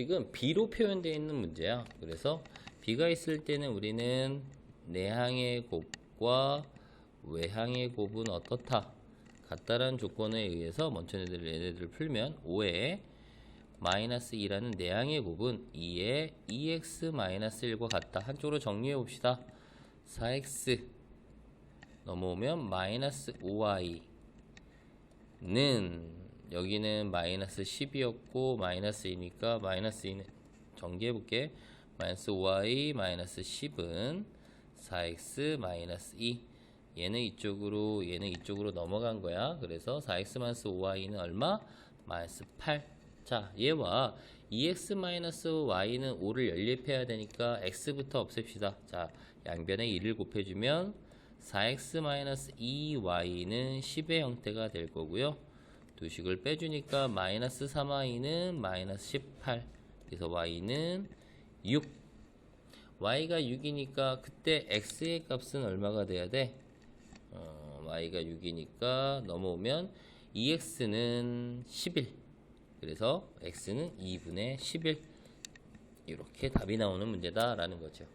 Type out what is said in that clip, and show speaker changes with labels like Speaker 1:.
Speaker 1: 지금 B로 표현되어 있는 문제야. 그래서 B가 있을 때는 우리는 내항의 곱과 외항의 곱은 어떻다? 같다라는 조건에 의해서 먼저 얘네들, 얘네들을 풀면 5에 마이너스 2라는 내항의 곱은 2에 2x 마이너스 1과 같다. 한쪽으로 정리해 봅시다. 4x 넘어오면 마이너스 5y 는 여기는 마이너스 10이었고 마이너스 2니까 마이너스 2는 정리해 볼게. 마이너스 5y 마이너스 10은 4x 마이너스 2 얘는 이쪽으로 얘는 이쪽으로 넘어간 거야. 그래서 4x 마이너스 5y는 얼마? 마이너스 8자 얘와 2x 마이너스 y는 5를 연립해야 되니까 x부터 없앱시다. 자 양변에 2를 곱해주면 4x 마이너스 2y는 10의 형태가 될 거고요. 두 식을 빼주니까 마이너스 3y는 마이너스 18. 그래서 y는 6. y가 6이니까 그때 x의 값은 얼마가 돼야 돼? 어, y가 6이니까 넘어오면 2x는 11. 그래서 x는 2분의 11. 이렇게 답이 나오는 문제다 라는 거죠.